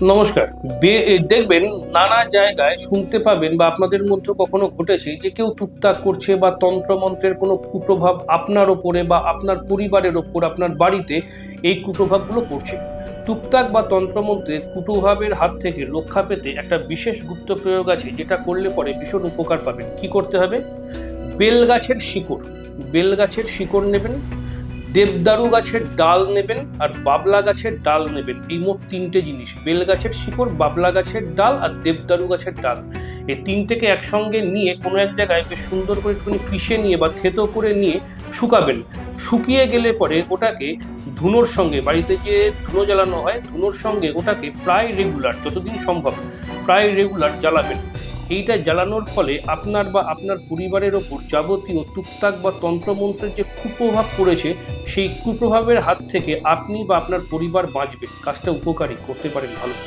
নমস্কার। দেখবেন নানা জায়গায় শুনতে পাবেন বা আপনাদের মধ্যে কখনো ঘটেছে যে কেউ টুকটাক করছে বা তন্ত্রমন্ত্রের কোনো কুপ্রভাব আপনার ওপরে বা আপনার পরিবারের ওপর, আপনার বাড়িতে এই কুপ্রভাবগুলো পড়ছে। টুকটাক বা তন্ত্রমন্ত্রের কুপ্রভাবের হাত থেকে রক্ষা পেতে একটা বিশেষ গুপ্ত প্রয়োগ আছে যেটা করলে পরে ভীষণ উপকার পাবেন। কি করতে হবে? বেল গাছের শিকড়। বেল গাছের শিকড় নেবেন। দেবদারু গাছের ডাল নেবেন আর বাবলা গাছের ডাল নেবেন। এই মোট তিনটে জিনিস। বেল গাছের শিকড়, বাবলা গাছের ডাল আর দেবদারু গাছের ডাল। এই তিনটেকে একসঙ্গে নিয়ে কোনো এক জায়গায় বেশ সুন্দর করে একটুখানি পিষে নিয়ে বা থেতো করে নিয়ে শুকাবেন। শুকিয়ে গেলে পরে ওটাকে ধুনোর সঙ্গে, বাড়িতে যে ধুনো জ্বালানো হয়, ধুনোর সঙ্গে ওটাকে প্রায় রেগুলার যতদিন সম্ভব, প্রায় রেগুলার জ্বালাবেন। এইটা জ্বালানোর ফলে আপনার বা আপনার পরিবারের ওপর যাবতীয় টুকটাক বা তন্ত্রমন্ত্রের যে কুপ্রভাব পড়েছে সেই কুপ্রভাবের হাত থেকে আপনি বা আপনার পরিবার বাঁচবে কাজটা উপকারী করতে পারেন ভালো।